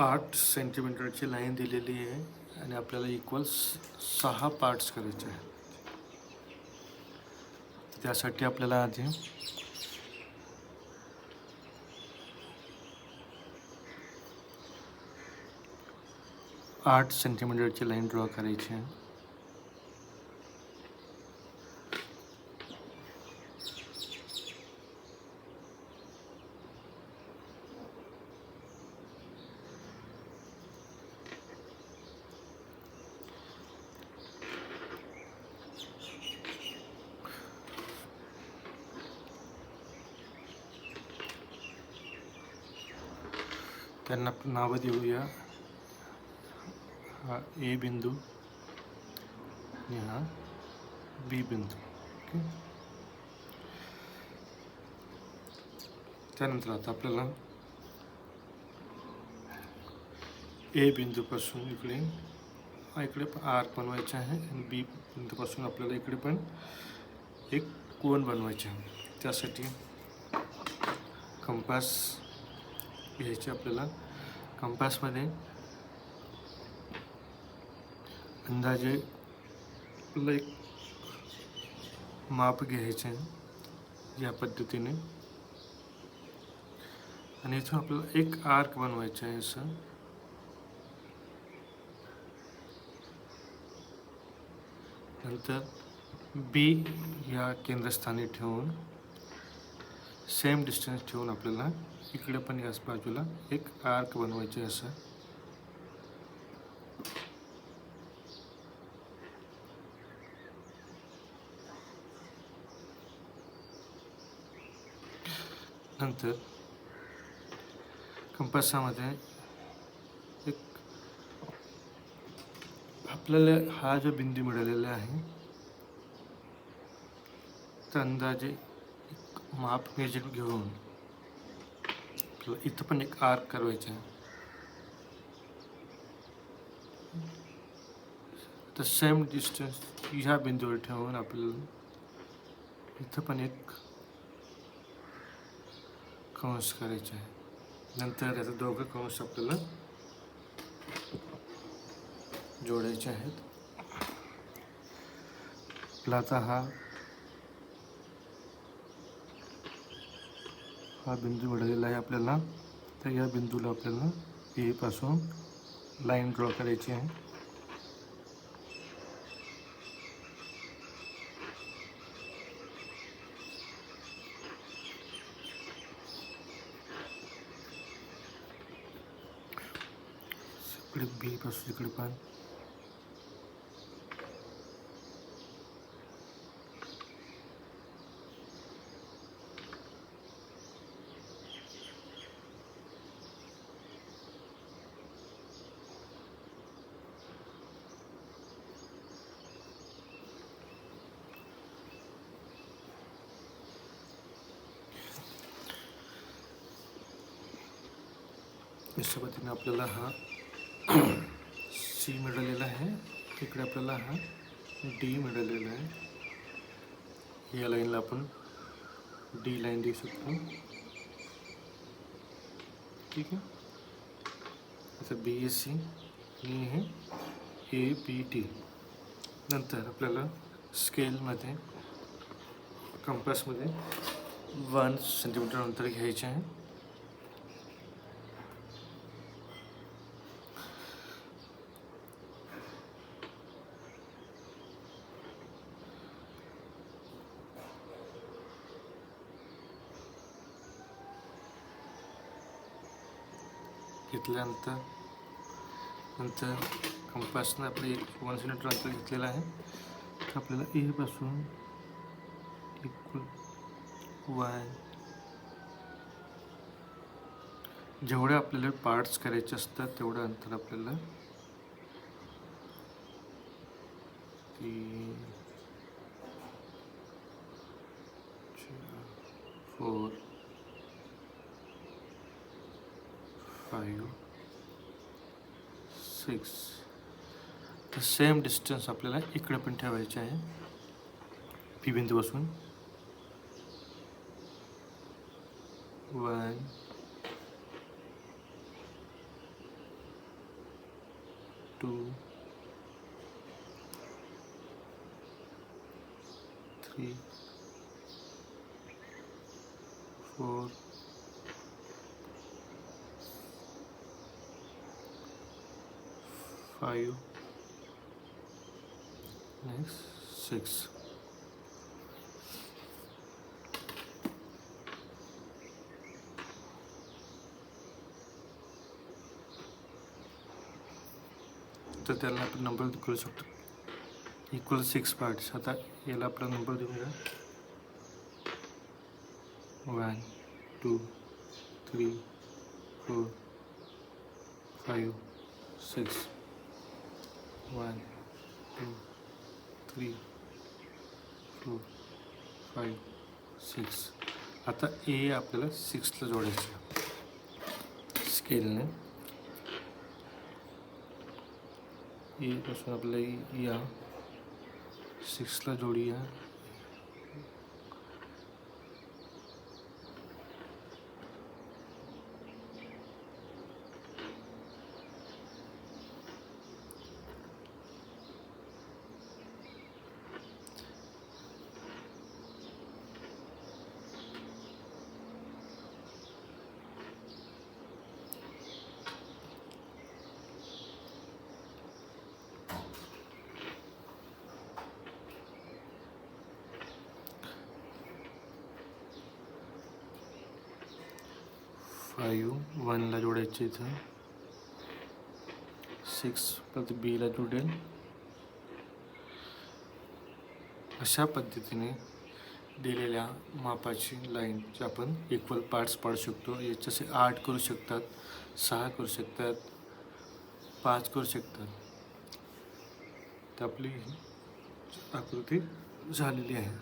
आठ सेंटीमीटरची लाईन दिलेली आहे आणि आपल्याला इक्वल सहा पार्ट्स करायचे आहेत. त्यासाठी आपल्याला आधी आठ सेंटीमीटरची लाईन ड्रॉ करायची आहे. त्यांना नावं देऊया. हा ए बिंदू आणि हा बी बिंदू. ओके? त्यानंतर आता आपल्याला ए बिंदूपासून इकडे इकडे पण आर बनवायचा आहे आणि बी बिंदूपासून आपल्याला इकडे पण एक कोण बनवायचे आहे. त्यासाठी कंपास घ्यायचे आपल्याला. कंपासमध्ये अंदाजे आपलं एक माप घ्यायचे आहे या पद्धतीने. आणि इथून आपल्याला एक आर्क बनवायचं आहे असं. नंतर बी या केंद्रस्थानी ठेवून सेम डिस्टन्स ठेवून आपल्याला इकडे पण याच बाजूला एक आर्क बनवायचे असं. नंतर कंपासामध्ये एक आपल्याला हा जो बिंदू मिळालेला आहे तर अंदाजे माप मेजर घेऊन आपल्याला इथं पण एक आर्क करायचा आहे तर सेम डिस्टन्स ह्या बिंदूवर ठेवून आपल्याला इथं पण एक कंस करायचे आहे. नंतर याचा दोघं कंस आपल्याला जोडायचे आहेत. आपला आता हा हा बिंदू मिळालेला आहे आपल्याला. तर या बिंदूला आपल्याला ए पासून लाईन ड्रॉ करायची आहे. इकडे बी पासून इकडे पण. अशा पद्धतीने आपल्याला हा सी मिळालेला आहे. तिकडे आपल्याला हा डी मिळालेला आहे. या लाईनला आपण डी लाईन देऊ शकतो. ठीक आहे? आता बी एस सी आणि हे ए बी टी. नंतर आपल्याला स्केलमध्ये कंपासमध्ये वन सेंटीमीटर अंतर घ्यायचे आहे. घेतल्यानंतर नंतर कंपासनं आपलं एक वन सेंटीमीटर अंतर घेतलेलं आहे. तर आपल्याला एपासून इक्वल वाय जेवढे आपल्याला पार्ट्स करायचे असतात तेवढं अंतर आपल्याला तीन फोर फाईव्ह सिक्स तर सेम डिस्टन्स आपल्याला इकडे पण ठेवायचे आहे. पी बिंदूपासून. One two three four five, next six तर त्याला आपण नंबर करू शकतो. इक्वल सिक्स पार्ट्स आता याला आपला नंबर देऊया. One two three four five six one two three four five, six आता ए आपल्याला सिक्सला जोडायचं स्केलने एपासून आपल्याला या सिक्सला जोडूया. फाईव्ह वनला जोडायचे इथं. सिक्स परत बीला जोडेल. अशा पद्धतीने दिलेल्या मापाची लाईनचे आपण इक्वल पार्ट्स पाडू शकतो. याच्याचे आठ करू शकतात सहा करू शकतात पाच करू शकतात. तर आपली ही आकृती झालेली आहे.